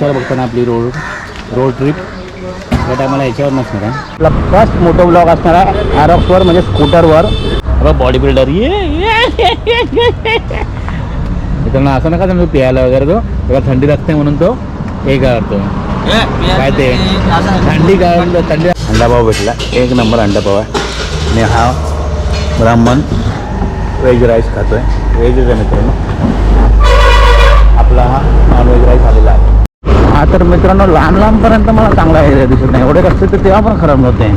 याच्यावर बघताना आपली रोड रोड ट्रिप या टायमाला याच्यावर नसणार आहे. आपला फर्स्ट मोठं ब्लॉग असणार आहे ॲरॉक्सवर म्हणजे स्कूटरवर बॉडी बिल्डर ये मित्रांनो असं नका तुम्ही प्यायला वगैरे तो. तेव्हा थंडी लागते म्हणून तो. हे करतो. काय ते? थंडी काय थंडी अंडापाव भेटला. एक नंबर अंडापाव आहे. आणि हा ब्राह्मण व्हेज राईस खातोय. व्हेजच आहे मित्रांनो. आपला हा नॉन व्हेज राईस आलेला आहे. हा तर मित्रांनो लहान लांबपर्यंत मला चांगला एरिया दिसत नाही. एवढे रस्ते तर तेव्हा पण खराब नव्हते.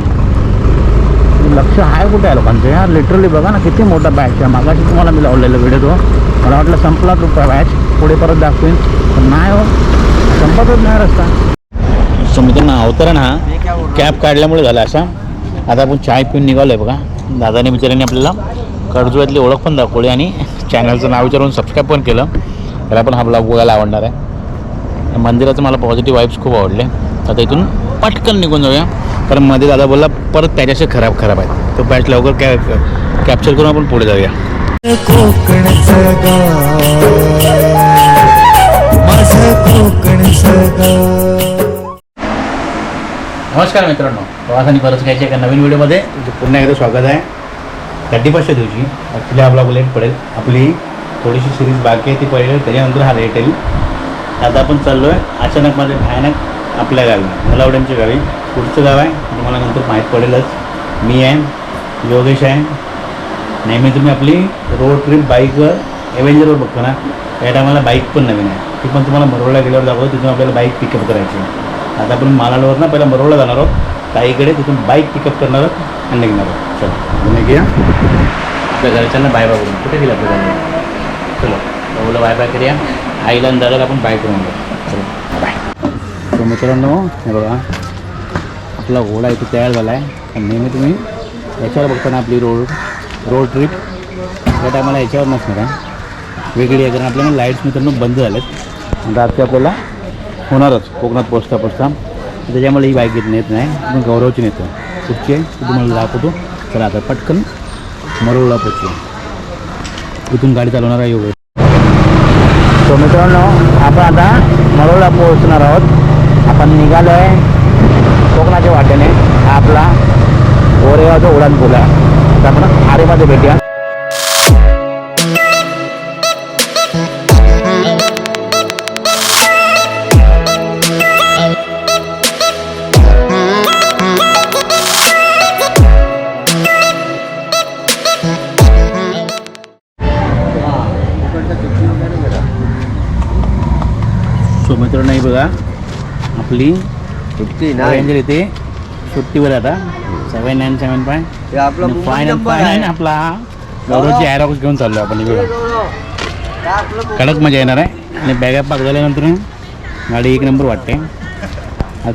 लक्ष आहे कुठे आहे लोकांचं? यार लिटरली बघा ना किती मोठा बॅच आहे. मागाशी तुम्हाला मी लावलेला व्हिडिओ तो. मला वाटलं संपला तुमचा बॅच पुढे परत दाखवेन. पण नाही हो. संपतच नाही रस्ता. सो मित्रांनो अवतरण हा कॅब काढल्यामुळे झाला असा. आता आपण चाय पिऊन निघालो आहे बघा. दादाने बिचाऱ्याने आपल्याला कडजुळ्यातली ओळख पण दाखवली आणि चॅनलचं नाव विचारून सबस्क्राईब पण केलं. त्याला पण हा ब्लॉग बघायला आवडणार आहे. मंदिराचं मला पॉझिटिव्ह वाईब्स खूप आवडले. आता इथून पटकन निघून जाऊया. कारण मध्ये दादा बोलला परत त्याच्याशी खराब खराब आहे तो बॅच लवकर कॅ कॅप्चर करून आपण पुढे जाऊया. नमस्कार मित्रांनो. प्रवास आणि परत घ्यायच्या एका नवीन व्हिडिओमध्ये. तुमचं पुन्हा एकदा स्वागत आहे. थर्टी फर्स्टच्या दिवशी ॲक्च्युली आपला लेट पडेल आपली थोडीशी सिरीज बाकी आहे ती पडेल त्याच्यानंतर हा लेट येईल आता आपण चाललो आहे अचानक माझे भयानक आपल्या गावी. मुलावड्यांच्या गावी. पुढचं गाव आहे. तुम्हाला नंतर माहीत पडेलच. मी आहे. योगेश आहे. नेहमी तुम्ही आपली रोड ट्रिप बाईकवर एव्हेंजरवर बघतो ना. त्या टायमाला बाईक पण नवीन आहे. ती पण तुम्हाला मरोळला गेल्यावर दाखवतो. तिथून आपल्याला बाईक पिकअप करायची आहे. आता आपण मालाडवर ना पहिला मरोळला जाणार आहोत. ताईकडे तिथून बाईक पिकअप करणार आहोत आणि निघणार आहोत. चला. तुम्ही घ्या आपल्या घरच्यांना बाय बाय करून कुठे गेलं आपल्या घरी? चलो. भाऊला बाय बाय करूया. आईला आणि दादाला आपण बाय करून बाय तो मित्रांनो हे बघा. आपला घोडा इथे तयार झाला आहे आणि नेहमी तुम्ही याच्यावर बघताना आपली रोड रोड ट्रिप या टायमाला याच्यावर नसणार आहे. वेगळी आहे कारण आपल्याला लाईट्स मित्रांनो बंद झालेत. रात्री आपल्याला होणारच. कोकणात पोचता पोचता त्याच्यामुळे ही बाईक येत नाही. आपण गौरवची नेतो कुठची आहे तुम्हाला दाखवतो. चला आता पटकन मरोळला पोचतो इथून गाडी चालवणार आहे एवढं तो मित्रांनो आपण आता मरोळला पोहोचणार आहोत. आपण निघालो आहे कोकणाच्या वाटेने हा आपला गोरेगावचा उडान पुला आहे आपण आरेमध्ये भेटूया. मित्रांनो ही बघा. आपली सुट्टी रेंजर इथे सुट्टीवर आता. Seven nine seven five five nine five. आपला. गौरवची ॲरोक्स घेऊन चाललो आपण आपलं कडक मजा येणार आहे. आणि बॅगा पाक झाल्यानंतर गाडी एक नंबर वाटते.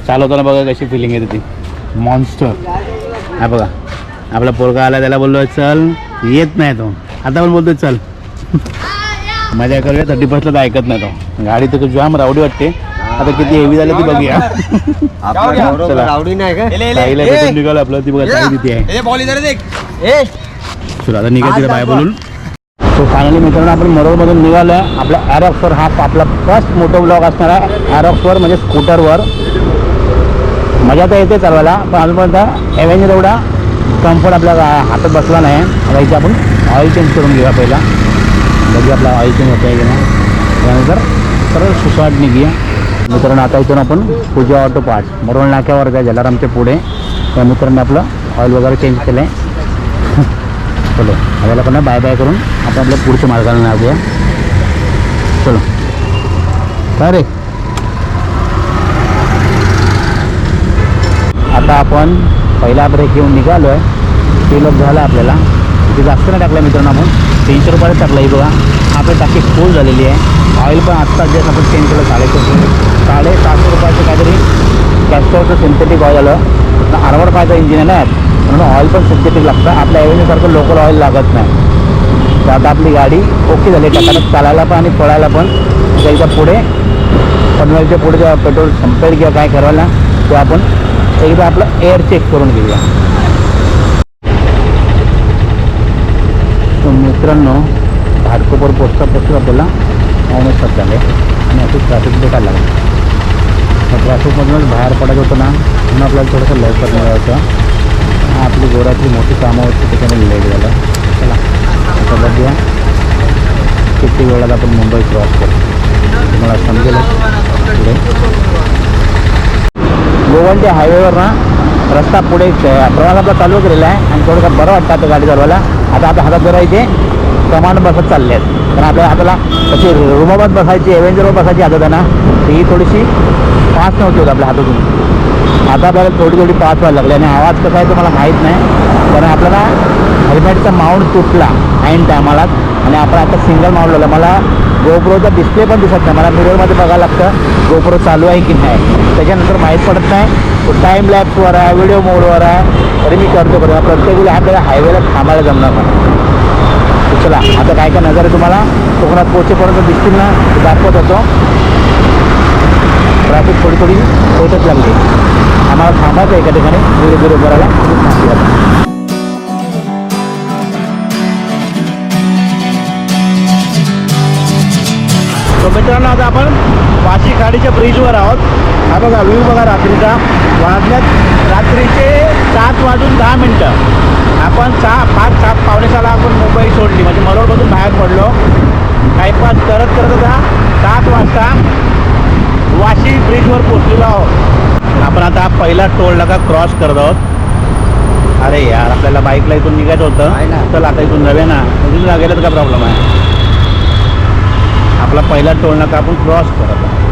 चालवताना बघा कशी फिलिंग येते ती मॉन्स्टर हा बघा. आपला पोरगा आला त्याला बोललो चल. येत नाही तो. आता पण बोलतोय चल. मजा करूया थर्टी तर ऐकत नाही तो. गाडी तर जाम रावडी वाटते. आता किती हेवी झालं ती बघूया. आपल्या गौरव चला. रावडी नाही का? ताईला भेटून निघालो आपलं ती बघा ताई तिथे आहे. चला आता निघा तिला बाय बोलून. सो फायनली मित्रांनो आपण मरोळमधून निघालो आहे आपला ॲरॉक्सवर हा आपला फर्स्ट मोठं ब्लॉग असणार आहे. ॲरॉक्सवर म्हणजे स्कूटरवर मजा तर येते चालवायला पण अजूनपर्यंत एव्हेंजर एवढा कम्फर्ट आपल्या हातात बसला नाही. आता इथे आपण ऑइल चेंज करून घेऊया पहिला. बघूया आपला ऑइल चेंज होतं आहे की नाही? त्यानंतर सरळ सुसाट निघूया मित्रांनो आता इथून आपण पूजा ऑटो पार्ट मरोळ नाक्यावर आहे जलारामच्या पुढे. त्या मित्रांनी आपलं ऑइल वगैरे चेंज केलं आहे चलो आपल्याला पण बाय बाय करून आपण आपल्या पुढच्या मार्गाला लागूया. चलो. काय रे? आता आपण पहिला ब्रेक घेऊन निघालो आहे ते लोक झालं आपल्याला. तिथे जास्त नाही टाकलं मित्रांनो आपण. तीनशे रुपयाला टाकलं आहे बघा. आपली टाकी फुल झालेली आहे. ऑइल पण आत्ता जे आपण चेंज केलं साडे साडेसातशे रुपयाचं काहीतरी कॅस्टरचं सिंथेटिक ऑइल आलं. आरवड पाहायचं इंजिन आहे ना म्हणून ऑइल पण सिंथेटिक लागतं. आपल्या एव्हेन्यूसारखं लोकल ऑइल लागत नाही. तर आता आपली गाडी ओके झाली. टकाटक चालायला पण आणि पळायला पण. त्याच्या पुढे पनवेलच्या पुढे जेव्हा पेट्रोल संपेल किंवा काय करायला ते आपण एकदा आपलं एअर चेक करून घेऊया तर मित्रांनो घाटकोपर पोचता पोचता आपल्याला पावणे सात झाले आणि असं ट्रॅफिक बेकार लागलं. ट्रॅफिकमधूनच बाहेर पडायचं होतं ना म्हणून आपल्याला थोडंसं लवकर मिळायचं आपली गोरातली मोठी कामं होती त्याच्याने लेट झालं चला आता बघूया. किती वेळात आपण मुंबई क्रॉस करतो तुम्हाला समजेल पुढे. गोवंडी हायवेवर ना रस्ता पुढे प्रवास आपला चालू केलेला आहे आणि थोडंसं बरं वाटतं आता गाडी चालवायला. आता आता हातात जरा इथे कमांड बसत चालले आहेत. कारण आपल्या हाताला तशी रुमाबात बसायची एव्हेंजरवर बसायची आदत आहे ना ही थोडीशी पास नव्हती होत आपल्या हातातून. आता आपल्याला थोडी थोडी पास व्हायला लागली आणि आवाज कसा आहे तो मला माहीत नाही. कारण आपल्याला हेल्मेटचा माउंट तुटला ऐन टायमालाच आणि आपण आता सिंगल माउंट लावला. मला गोप्रोचा डिस्प्ले पण दिसत नाही. मला मिररमध्ये बघायला लागतं गोप्रो चालू आहे की नाही. त्याच्यानंतर माहीत पडत नाही. टाईम लॅप्सवर आहे व्हिडिओ मोडवर आहे. तरी मी करतो करतो. प्रत्येक वेळी आपल्याला हायवेला थांबायला जमणार नाही. चला आता काय काय नजर आहे तुम्हाला? कोकणात पोहोचेपर्यंत दिसतील ना दाखवत होतो. ट्रॅफिक थोडी थोडी होतच लागली. आम्हाला थांबायचं आहे एका ठिकाणी. धीरे धीरे करायला तर मित्रांनो आता आपण वाशी खाडीच्या ब्रिजवर आहोत. हा बघा व्ह्यू बघा रात्रीचा. वाजल्यात रात्रीचे सात वाजून दहा मिनटं. आपण सहा पाच सात पावणे सहाला आपण मुंबई सोडली. म्हणजे मरोडमधून बाहेर पडलो. टाईमपास करत करत आता सात वाजता वाशी ब्रिजवर पोचलेलो आहोत. आपण आता पहिला टोल नाका क्रॉस करत आहोत. अरे यार आपल्याला बाईकला इथून निघायचं. होतं. चल आता इथून नव्हे ना. इथून गेलं का प्रॉब्लेम आहे? आपला पहिला टोल नाका आपण क्रॉस करत आहोत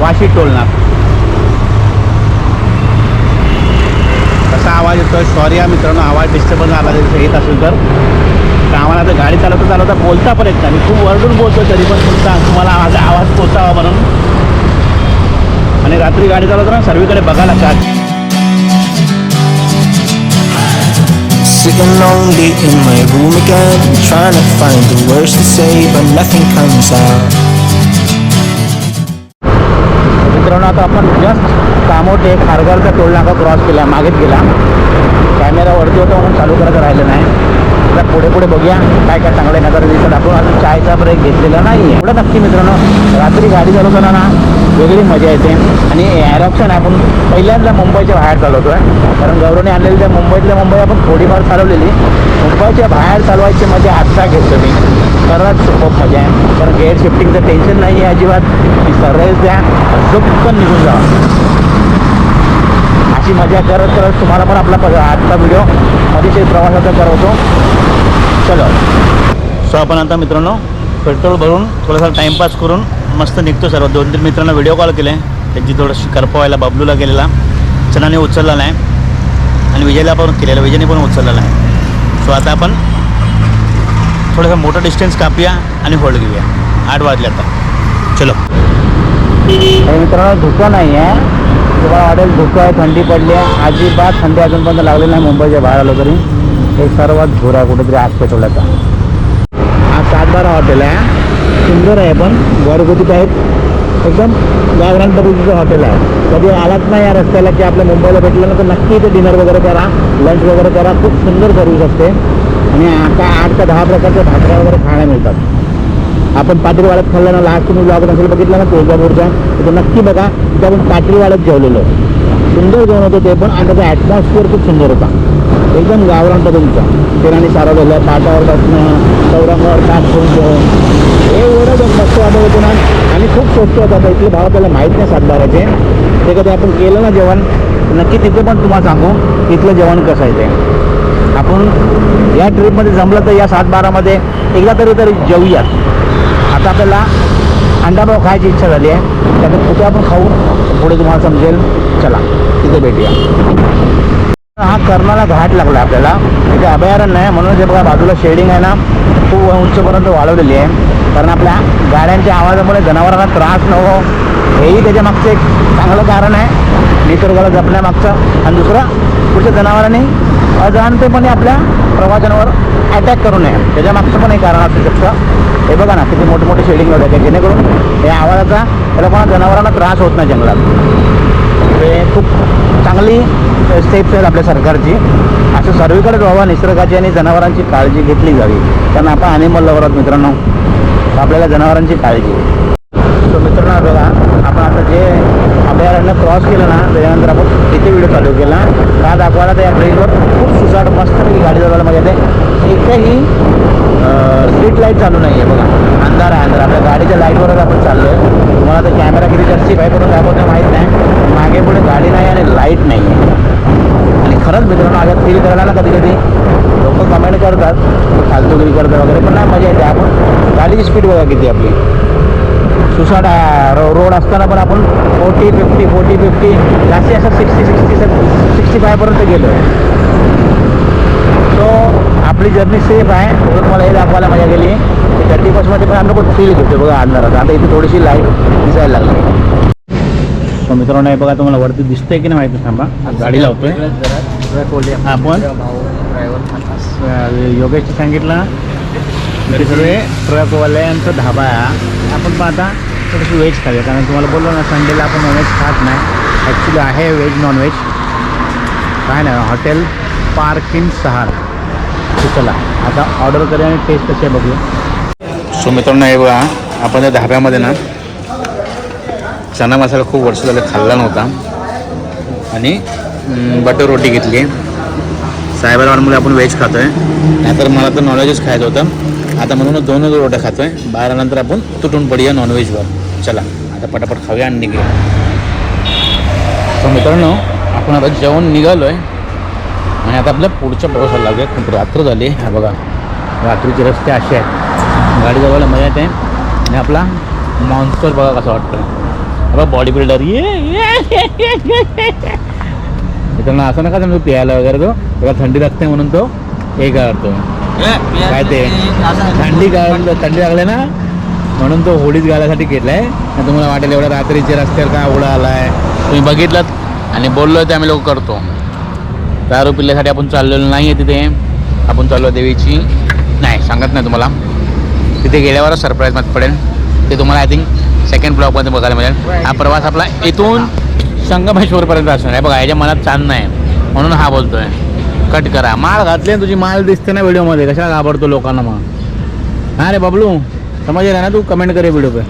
वाशी टोल नाका. कसा आवाज येतोय? सॉरी या मित्रांनो आवाज डिस्टर्बन्स आला जर येत असेल तर. आम्हाला आता गाडी चालवता चालवता बोलता पण येत नाही. मी खूप वरडून बोलतो तरी पण तुमचा तुम्हाला माझा आवाज पोचावा म्हणून. आणि रात्री गाडी चालवताना सर्वीकडे बघायला लागतात Sitting lonely in my room again, trying to find the words to say, but nothing comes out. मित्रांनो आता आपण जस्ट कामोटे खारघरचा टोल नाका क्रॉस केला मागेच गेला. कॅमेरा वरती होता म्हणून चालू करायचं राहिलं नाही. आता पुढे पुढे बघूया काय काय चांगलं नज़र दिसत आपण अजून चायचा ब्रेक घेतलेला नाही एवढं नक्की मित्रांनो रात्री गाडी चालवताना ना वेगळी मज़ा येते. आणि ॲरॉप्शन आपण पहिल्यांदा मुंबईच्या बाहेर चालवतो आहे कारण गौरवने आणलेली त्या मुंबईतल्या मुंबई आपण थोडीफार चालवलेली. मुंबईच्या बाहेर चालवायची मजा आत्ता घेतो मी खरंच खूप मजा आहे. कारण गेअर शिफ्टिंगचं टेन्शन नाही आहे अजिबात. मी सरळ द्या. पण निघून जा. अशी मजा करत करत तुम्हाला पण आपला प- आजचा व्हिडिओ अतिशय प्रवासाचा करवतो. चलो. सो आपण आता मित्रांनो पेट्रोल भरून थोडासा टाईमपास करून मस्त निघतो सर्व. दोन तीन मित्रांना व्हिडिओ कॉल केले. त्यांची थोडंशी करपवायला बबलूला केलेला. चनाने उचलला नाही. आणि विजयला पण केलेला. विजयने पण उचललेला आहे सो आता आपण थोडंसं मोठं डिस्टन्स कापूया आणि होल्ड घेऊया. आठ वाजले आता. चलो. मित्रांनो धुकं नाही आहे. तुम्हाला वाटेल धुकं आहे थंडी पडली आहे. अजिबात थंडी अजूनपर्यंत लागलेली नाही. मुंबईच्या बाहेर आलो तरी. एक सर्वात धूर आहे कुठेतरी आज पेटवल्याचा. हा सातबारा हॉटेल आहे. सुंदर आहे पण घरगुतीत आहेत. एकदम गावरान पद्धतीचं हॉटेल आहे. कधी आलात नाही या रस्त्याला की आपल्या मुंबईला भेटलं ना तर नक्की इथे डिनर वगैरे करा लंच वगैरे करा. खूप सुंदर सर्विस असते. आणि आता आठ ते दहा प्रकारच्या भाकऱ्या वगैरे खायला मिळतात. आपण पाटीलवाड्यात खाल्लं ना लास्ट तुम्ही ब्लॉग नसेल बघितलं ना तुळजापूरचा तर नक्की बघा. तिथे आपण पाटीलवाड्यात जेवलेलो. सुंदर जेवण होतं ते पण आणि त्याचा ॲटमॉस्फिअर खूप सुंदर होता. एकदम गावरान किराणी सारा झालं पाटावर बसणं चौरंगावर तास ठेवून हे एवढं जर मस्त वाटत होतं ना. आणि खूप स्वस्त होतं आता इथले भाव आपल्याला माहीत नाही सातबाराचे ते कधी आपण केलं ना जेवण नक्की तिथे पण तुम्हाला सांगू इथलं जेवण कसं आहे ते. आपण या ट्रिपमध्ये जमलं तर या सातबारामध्ये एकदा तरी तरी जेऊयात आता आपल्याला अंडाभाव खायची इच्छा झाली आहे. त्यामुळे कुठे आपण खाऊ पुढे तुम्हाला समजेल. चला तिथे भेटूया. हा कर्णाला घाट लागला आपल्याला. इथे अभयारण्य आहे म्हणून जे बघा बाजूला शेडिंग आहे ना खूप उंचपर्यंत वाढवलेली आहे. कारण आपल्या गाड्यांच्या आवाजामुळे जनावरांना त्रास न हेही त्याच्या मागचं एक चांगलं कारण आहे. निसर्गाला जपण्यामागचं. आणि दुसरं पुढच्या जनावरांनी अजाणतेपणे आपल्या प्रवाशांवर अटॅक करू नये. त्याच्या मागचं पण एक कारण असू शकतं. हे बघा ना किती मोठे मोठे शेडिंग होते जेणेकरून या आवाजाचा त्याला कोणा जनावरांना त्रास होत नाही जंगलात. हे खूप चांगली स्टेप्स आहेत आपल्या सरकारची. असं सर्वीकडे बाबा निसर्गाची आणि जनावरांची काळजी घेतली जावी. कारण आपण अॅनिमल लवर आहोत मित्रांनो. आपल्याला जनावरांची काळजी. सो मित्रांनो बघा आपण आता जे अभयारण्य क्रॉस केलं ना त्याच्यानंतर आपण इथे व्हिडिओ चालू केला. का दाखवायला त्या ब्रेकवर खूप सुसाट मस्त गाडी चालवायला मजा येते. एकही स्ट्रीट लाइट चालू नाही आहे बघा अंधार आहे अंधार आपल्या गाडीच्या लाईटवरच आपण चाललो आहे तुम्हाला तर कॅमेरा किती जास्ती काय करून दाखवतो माहीत नाही मागे पुढे गाडी नाही आणि लाइट नाही आहे आणि खरंच मित्रांनो करायला ना कधी कधी लोक कमेंट करतात फालतूगिरी करतात वगैरे पण नाही मजा येते. आपण गाडीची स्पीड बघा किती आपली. सुसाट रो रोड असताना पण आपण फोर्टी फिफ्टी फोर्टी फिफ्टी जास्ती असं सिक्स्टी सिक्स्टी सिक्स्टी फायपर्यंत गेलो. सो आपली जर्नी सेफ आहे. म्हणून मला हे दाखवायला मजा गेली. की थर्टी फर्स्टमध्ये पण आम्ही लोक फील घेतो बघा अंधारात. आता इथे थोडीशी लाइट दिसायला लागली. सो मित्रांनो हे बघा तुम्हाला वरती दिसतंय की नाही माहिती थांबा. गाडी लावतोय. आपण अं, योगेशची सांगितलं. इथे सर्व ट्रकवाल्यांचा धाबा आहे आपण पण आता थोडंसं व्हेज खाऊया कारण तुम्हाला बोललो ना संडेला आपण नॉनव्हेज खात नाही. ॲक्च्युली आहे व्हेज नॉनव्हेज काय नाही हॉटेल पार्क इन सहार चला आता ऑर्डर करूया आणि टेस्ट कशी आहे बघूया. सो मित्रांनो हे बघा आपण त्या धाब्यामध्ये ना चना मसाला खूप वर्ष झालं खाल्ला नव्हता. आणि बटर रोटी घेतली साहेबांमुळे आपण व्हेज खातो आहे नाहीतर मला तर नॉनव्हेजच खायचं होतं. आता म्हणून दोनच रोट्या खातो आहे बारानंतर आपण तुटून पडूया नॉनव्हेजवर चला आता पटापट खाऊया आणि निघूया. तर मित्रांनो आपण आता जेवण निघालो आहे आणि आता आपल्या पुढच्या प्रवासाला लागूया खूप रात्र झाली. हा बघा रात्रीचे रस्ते असे आहेत. गाडी जवळला मजा येते. आणि आपला मॉन्स्टर बघा कसं वाटतं बघा बॉडी बिल्डर ये. मित्रांनो असं नका समजू प्यायला वगैरे तो. तेव्हा थंडी लागते म्हणून तो हे करतो. काय ते? थंडी थंडी लागले ना म्हणून तो घालायसाठी घेतलाय. आणि तुम्हाला वाटेल एवढ्या रात्रीचे रस्त्यावर काय उडा आलाय. तुम्ही बघितलं आणि बोललोय ते आम्ही लोक करतो. दारू पिल्ल्यासाठी आपण चाललेलो नाही आहे तिथे. आपण चाललो देवीची. नाही सांगत नाही तुम्हाला. तिथे गेल्यावरच सरप्राईज मत पडेल. ते तुम्हाला आय थिंक सेकंड ब्लॉकमध्ये बघायला मिळेल. हा प्रवास आपला इथून संगमेश्वरपर्यंत असणार आहे. बघा याच्या मनात चांद नाही. म्हणून हा बोलतोय. कट करा. माळ घातली तुझी माळ दिसते ना व्हिडिओमध्ये. कशाला घाबरतो लोकांना मग? हा रे बबलू समजेल ना तू? कमेंट करे व्हिडिओ पे.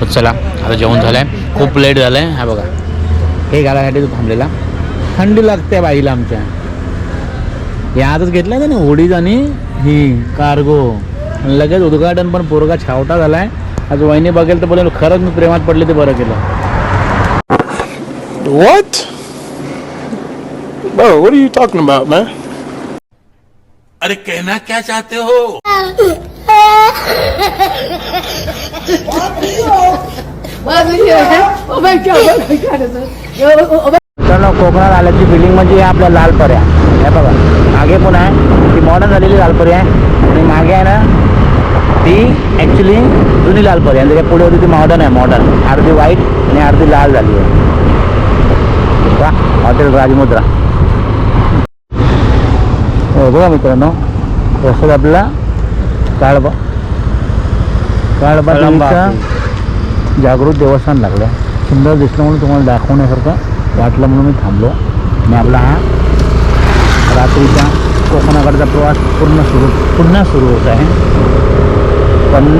हो, चला. आता जेवण झालं आहे खूप लेट झालं आहे हा बघा. हे घालायसाठी तू थांबलेला. थंडी लागते बाईला आमच्या. हे आजच घेतलं का होडीज आणि ही कार्गो लगेच उद्घाटन पण पोरगा छावटा झालाय. आज वहिनी बघेल तर बोलेल खरंच मी प्रेमात पडले ते बरं केलं. What? Bro, what are you talking about, man? अरे कहना क्या चाहते हो? मित्रांनो कोकणात आल्याची बिल्डिंग म्हणजे हे आपल्या लाल पर्या हे बघा मागे पण आहे? ती मॉडर्न झालेली लाल परी आहे. आणि मागे आहे ना ती ॲक्च्युली जुनी लाल परी आहे. आणि त्याच्या पुढे होती ती मॉडर्न आहे मॉडर्न अर्धी व्हाईट आणि अर्धी लाल झाली आहे. वा हॉटेल राजमुद्रा. हो बघा मित्रांनो रस्त्यात आपल्याला काळबा. काळबा जागृत देवस्थान लागलं. सुंदर दिसलं म्हणून तुम्हाला दाखवण्यासारखं वाटलं म्हणून मी थांबलो. आणि आपला हा रात्रीचा कोकणाकडचा प्रवास पूर्ण सुरू पुन्हा सुरू होत आहे. पण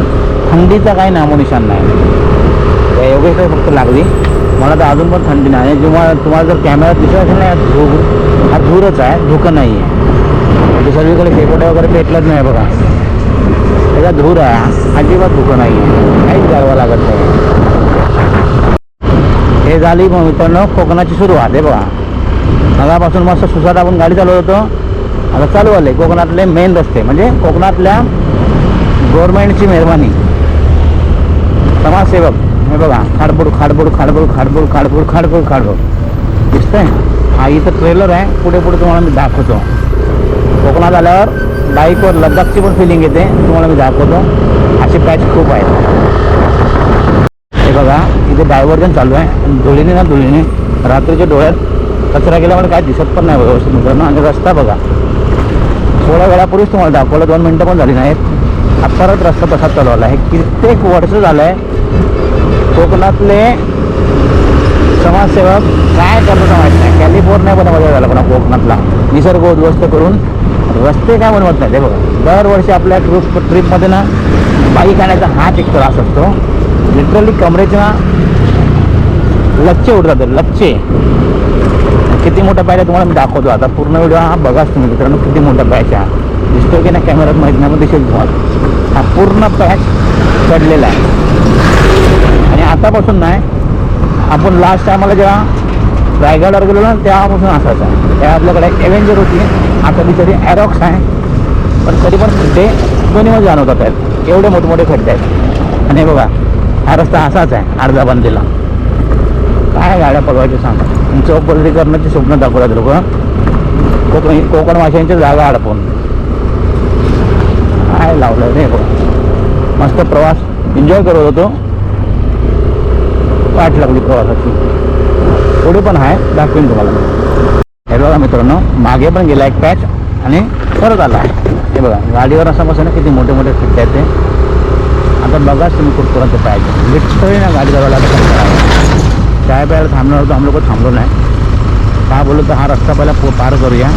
थंडीचा काही नामोनिशान नाही. योगेश फक्त लागली. मला तर अजून पण थंडी नाही. आणि जेव्हा तुम्हाला जर कॅमेरा दिसत असेल ना धूर हा धूरच आहे धुकं नाही आहे म्हणजे सगळीकडे शेकोटे वगैरे पेटलंच नाही बघा. त्याचा धूर आहे अजिबात धुकं नाही आहे काहीच करावं लागत नाही. हे झाली मग मित्रांनो कोकणाची सुरुवात आहे बघा. नगापासून मस्त सुसाट आपण गाडी चालवत होतो. आता चालू आले कोकणातले मेन रस्ते म्हणजे कोकणातल्या गव्हर्नमेंटची मेहरबानी. समाजसेवक. हे बघा खाडबोड खाडबोड खाडबोड खाडबोड खाडबोड खाडबोड खाडबोड. दिसतंय हा इथं ट्रेलर आहे. पुढे पुढे तुम्हाला मी दाखवतो. कोकणात आल्यावर बाईकवर लद्दाखची पण फिलिंग येते. तुम्हाला मी दाखवतो. असे पॅच खूप आहेत हे बघा इथे डायव्हर्जन चालू आहे. आणि धुळीने ना धुळीने रात्रीच्या डोळ्यात कचरा गेल्यामुळे काय दिसत पण नाही बघा व्यवस्थित मित्रांनो. आणि रस्ता बघा. थोड्या वेळापूर्वीच तुम्हाला दाखवलं. दोन मिनटं पण झाली नाहीत. हा रस्ता तसाच चालवला आहे. कित्येक वर्ष झालं आहे कोकणातले समाजसेवक काय करतात माहीत नाही. कॅलिफोर्नियामध्ये मजा झाला पण कोकणातला. निसर्ग उद्ध्वस्त करून रस्ते काय बनवत नाही ते बघा. दरवर्षी आपल्या ट्रूप ट्रिपमध्ये ना बाईक आणायचा हाच एक त्रास असतो. लिटरली कमरेच्या लच्चे उडतात लच्चे. किती मोठा पॅच आहे तुम्हाला मी दाखवतो. आता पूर्ण व्हिडिओ हा बघाच तुम्ही मित्रांनो किती मोठा पॅच आहे हा. दिसतो की नाही कॅमेरात माहीत नाही मग दिसेल तुम्हाला. हा पूर्ण पॅच चढलेला आहे. आतापासून नाही. आपण लास्ट टायमाला जेव्हा रायगडवर गेलो ना तेव्हापासून असाच आहे. तेव्हा आपल्याकडे एव्हेंजर होती. आता बिचारी ॲरॉक्स आहे. पण तरी पण खड्डे दोन्हीमध्ये जाणवतात आहेत एवढे मोठमोठे खड्डे आहेत. आणि बघा हा रस्ता असाच आहे अर्धा बांधलेला काय गाड्या पकवायच्या सांग. चौक बदली करण्याचे स्वप्न दाखवतात लोक. कोकण कोकण भाषांच्या जागा अडपून काय लावलं रे बघा. मस्त प्रवास. एन्जॉय करत होतो. वाट लागली प्रवासाची. पुढे पण आहे दाखवेन तुम्हाला. हे बघा मित्रांनो मागे पण गेला एक पॅच आणि परत आला. हे बघा गाडीवर असं बसा ना किती मोठे मोठे खड्डे आहेत ते. आता बघाच तुम्ही कुठपर्यंत पॅच लिटरली ना गाडी जवळ चाय प्यायला थांबणार होतो आम्ही लोक थांबलो नाही. काय बोललो तर हा रस्ता पहिला पार करूया.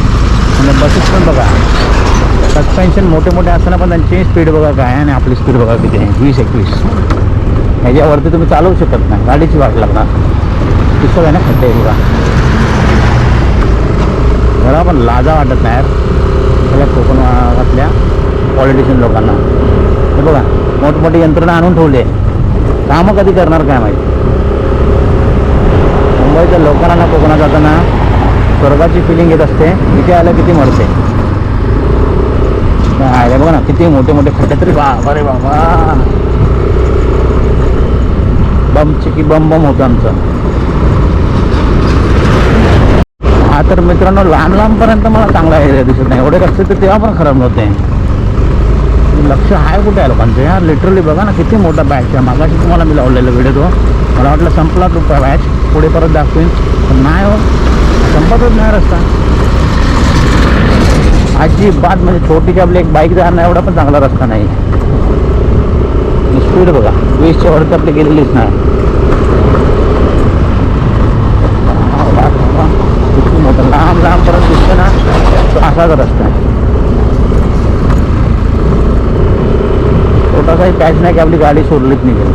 आणि बसेस पण बघा. सस्पेन्शन मोठे मोठे असताना पण त्यांची स्पीड बघा काय आहे आणि आपली स्पीड बघा किती आहे. वीस एकवीस. म्हणजे ह्याच्यावरती तुम्ही चालवू शकत नाही. गाडीची वाट लागणार. दिसत आहे ना खड्डे बघा जरा पण लाजा वाटत नाही आपल्या सगळ्या कोकण भागातल्या पॉलिटिशियन लोकांना. हे बघा मोठमोठी यंत्रणा आणून ठेवली आहे. कामं कधी करणार काय माहिती? मुंबईच्या लोकांना ना कोकणात जाताना स्वर्गाची फिलिंग येत असते. इथे आलं किती मरते. काय बघा ना किती मोठे मोठे खड्डे तरी. बा अरे बाबा बम चिकी बम बम होतं आमचं. हा तर मित्रांनो लहान लांबपर्यंत मला चांगला एरिया दिसत नाही. एवढे रस्ते तर तेव्हा पण खराब नव्हते. लक्ष आहे कुठे आहे लोकांचं? यार लिटरली बघा ना किती मोठा बॅच आहे. मागाशी तुम्हाला मी लावलेला व्हिडिओ तो. मला वाटलं संपला तो बॅच पुढे परत दाखवेन. पण नाही हो. संपतच नाही रस्ता. अजिबात म्हणजे छोटीची आपली एक बाईक जाणार नाही एवढा पण चांगला रस्ता नाही. स्पीड बघा. वीसच्या तर आपली गेलेलीच नाही. किती मोठं लांब लांब परत दिसतो ना तो असाच रस्ता आहे छोटासाही पॅच नाही की आपली गाडी सोडलीच निघेल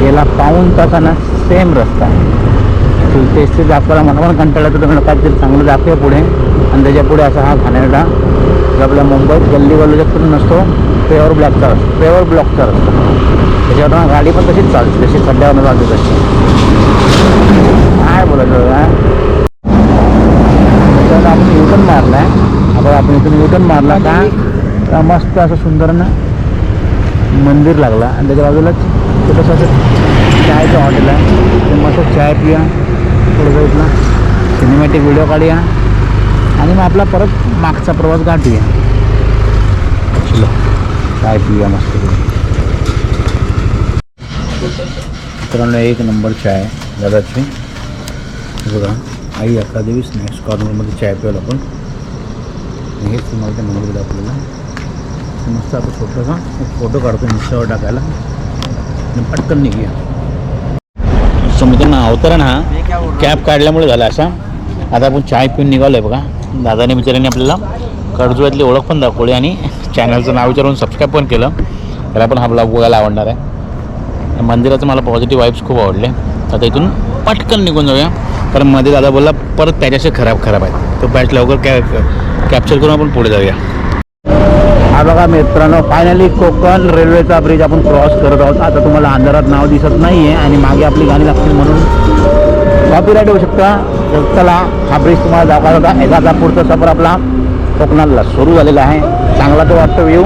गेला. पाऊन तासाना सेम रस्ता. आहे तेच ते दाखवायला मला पण कंटाळा तर तुम्ही काहीतरी चांगलं दाखवे पुढे. आणि त्याच्या पुढे असा हा घाणेरडा जो आपल्या मुंबईत गल्ली गल्लीच्यात पण नसतो पेवर ब्लॉकचा असतो पेवर ब्लॉकचा असतो त्याच्यावर ना गाडी पण तशीच चालते जशी खड्ड्यावर चालते तशी. काय बोलायचं काय त्याच्यावर आपण युटर्न मारला आहे आपण आपण इथून युटर्न मारला का तर मस्त असं सुंदर ना मंदिर लागला. आणि त्याच्या बाजूलाच छोटंसं असं चायचं हॉटेल आहे. ते मस्त चाय पिया. थोडंसं इथला सिनेमॅटिक व्हिडिओ काढूया. आणि मग आपला परत मागचा प्रवास गाठूया चलो चाय पिऊया मस्त मित्रांनो एक नंबर चाय दादाची. बघा आई अकादेवी स्नॅक्स कॉर्नरमध्ये चाय प्यायला आपण. हेच तुम्हाला त्या मंदिर दाखवलेलं तर मस्त आपण छोटासा एक फोटो काढतो इंस्टावर टाकायला. आणि पटकन निघूया. सो मित्रांनो अवतरण हा. कॅब काढल्यामुळे झाला असा. आता आपण चाय पिऊन निघालो आहे बघा. दादाने बिचाऱ्याने आपल्याला कडजुळ्यातली ओळख पण दाखवली आणि चॅनलचं नाव विचारून सबस्क्राईब पण केलं. त्याला पण हा ब्लॉग बघायला आवडणार आहे. मंदिराचं मला पॉझिटिव्ह वाईब्स खूप आवडले. आता इथून पटकन निघून जाऊया. कारण मध्ये दादा बोलला परत त्याच्याशी खराब खराब आहे तो पॅच लवकर कॅ कॅप्चर करून आपण पुढे जाऊया. हा बघा मित्रांनो फायनली कोकण रेल्वेचा ब्रिज आपण क्रॉस करत आहोत. आता तुम्हाला अंधारात नाव दिसत नाही आहे आणि मागे आपली गाणी लागतील म्हणून कॉपीराईट होऊ शकता. तर चला हा ब्रिज तुम्हाला दाखवत होता. एखादा पुढचा सफर आपला कोकणातला सुरू झालेला आहे. चांगला तो वाटतो व्ह्यू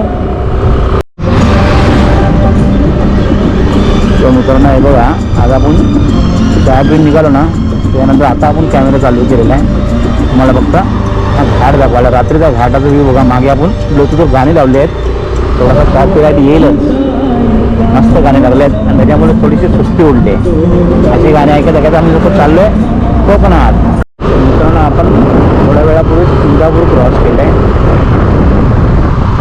तो मित्रांनो बघा आज आपण चाय निघालो ना त्यानंतर आता आपण कॅमेरा चालू केलेला आहे. तुम्हाला फक्त हा घाट दाखवायला रात्रीचा घाटाचा व्ह्यू बघा. मागे आपण लोक गाणी लावली आहेत. थोडासा कॉपीराईट येईलच. मस्त गाणे लागले आहेत. आणि त्याच्यामुळे थोडीशी सुस्ती उडली. असे अशी गाणी ऐकत ऐकत आम्ही लोक चाललो आहे कोकणात मित्रांनो आपण थोड्या वेळापूर्वी सिंगापूर क्रॉस केलं आहे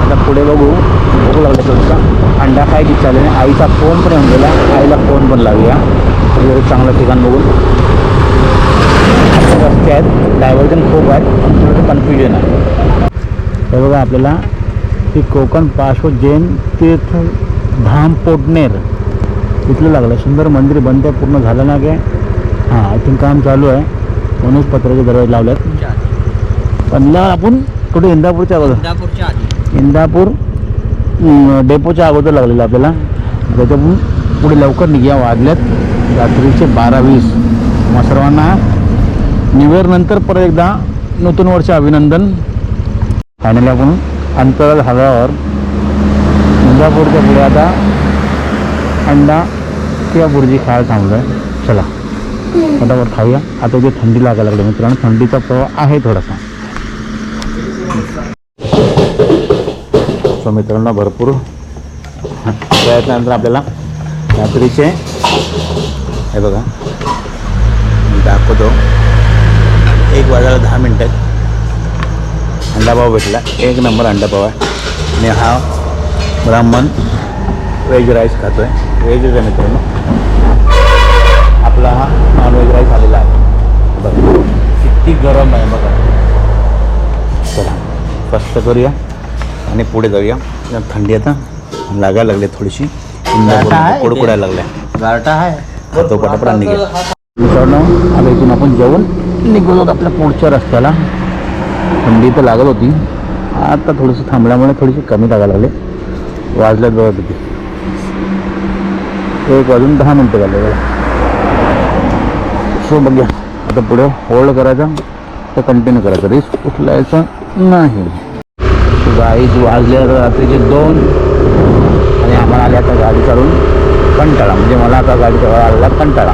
आता पुढे बघू. भूक लागलं थोडंसं अंडा काय की चालेल आईचा फोन पण येऊन गेला. आईला फोन पण लागूया चांगलं ठिकाण बघून. असे रस्ते आहेत. डायव्हर्जन खूप आहेत. पण थोडंसं कन्फ्युजन आहे. हे बघा आपल्याला. की कोकण पार्श्व जैन तीर्थ धाम पोटनेर. तिथलं लागलं. सुंदर मंदिर बनते पूर्ण झालं ना काय? हां आय थिंक काम चालू आहे. म्हणूनच पत्र्याचे दरवाजे लावल्यात पण ला आपण कुठे? इंदापूरच्या अगोदर? इंदापूर? डेपोच्या अगोदर लागलेलं आपल्याला. त्याच्यातून पुढे लवकर निघूया वाजल्यात रात्रीचे बारा वीस. मग सर्वांना न्यू इयर नंतर परत एकदा नूतन वर्ष अभिनंदन. फायनली आपण अंतराळ झाल्यावर तुळजापूरच्या पुढे आता अंडा किंवा बुर्जी खायला थांबलो आहे. चला फटाफट खाऊया. आता इथे थंडी लागायला लागली मित्रांनो. थंडीचा प्रवाह आहे थोडासा. सो मित्रांनो भरपूर प्रयत्नानंतर आपल्याला रात्रीचे हे बघा दाखवतो. एक वाजायला दहा मिनटं अंडापाव भेटला. एक नंबर अंडापाव आहे. आणि हा ब्राह्मण व्हेज राईस खातो आहे व्हेजच आहे मित्रांनो. आपला हा नॉन व्हेज राईस आलेला आहे. बघा किती गरम आहे बघा. चला फस्त करूया आणि पुढे जाऊया. थंडी आता लागायला लागली थोडीशी. कुडकुडायला लागल्या. गारटा आहे. खातो पटापट निघेल. मित्रांनो आता इथून आपण जेवण निघत होतो आपल्या पुढच्या रस्त्याला. थंडी तर लागत होती. आता थोडंसं थांबल्यामुळे थोडीशी कमी लागायला लागले. वाजल्यात बघत होती एक वाजून दहा मिनटं झाले बघा. सो बघ्या आता पुढे होल्ड करायचा तर कंटिन्यू करायचं. रिस्क उचलायचं नाही. गाईच वाजल्या रात्रीचे दोन आणि आम्हाला आले आता गाडी चालून कंटाळा. म्हणजे मला आता गाडी चालवायला आलेला कंटाळा.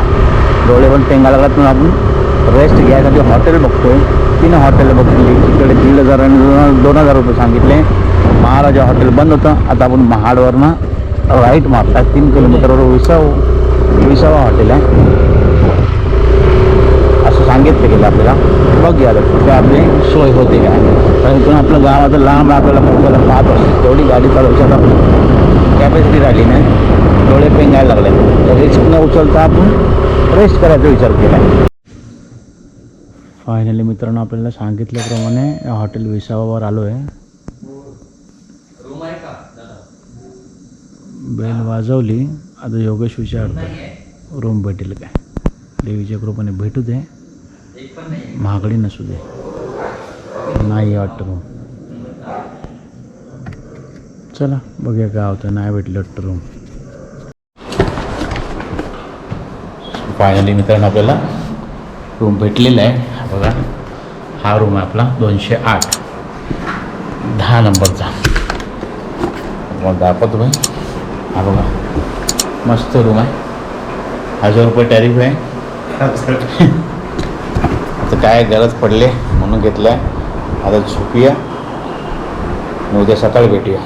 डोळे पण टेंगा लागला म्हणून आपण रेस्ट घ्यायसाठी हॉटेल बघतोय. तीन हॉटेल बघितली. तिकडे दीड हजार आणि दोन हजार रुपये सांगितले. महाराजा हॉटेल बंद होतं. आता आपण महाडवरनं राईट मारता तीन किलोमीटरवर विसाव विसावा हॉटेल आहे. असं सांगितलं गेलं आपल्याला. बघूया कुठे आपली सोय होते काय कारण इथून आपलं गावाचं लांब आपल्याला पोहोचायला पाहत वर्ष तेवढी गाडी चालवायची आता कॅपॅसिटी राहिली नाही. डोळे पेंगायला लागले. रिस्क न उचलता आपण रेस्ट करायचा विचार केला. फायनली मित्रांनो आपल्याला सांगितल्याप्रमाणे हॉटेल विसावावर आलो आहे बेल वाजवली आता योगेश विचारतो रूम भेटेल काय? देवीच्या कृपेने भेटू दे. महागडी नसू दे. नाही वाटतं रूम चला बघूया काय होतं. नाही भेटलं वाटतं रूम फायनली मित्रांनो आपल्याला रूम भेटलेला आहे. बघा. हा रूम आहे आपला दोनशे आठ. दहा नंबरचा मग दाखवतो भाई हा बघा. मस्त रूम आहे. हजार रुपये टॅरिफ आहे. आता काय गरज पडले म्हणून घेतलं आहे आता झोपूया. उद्या सकाळी भेटूया.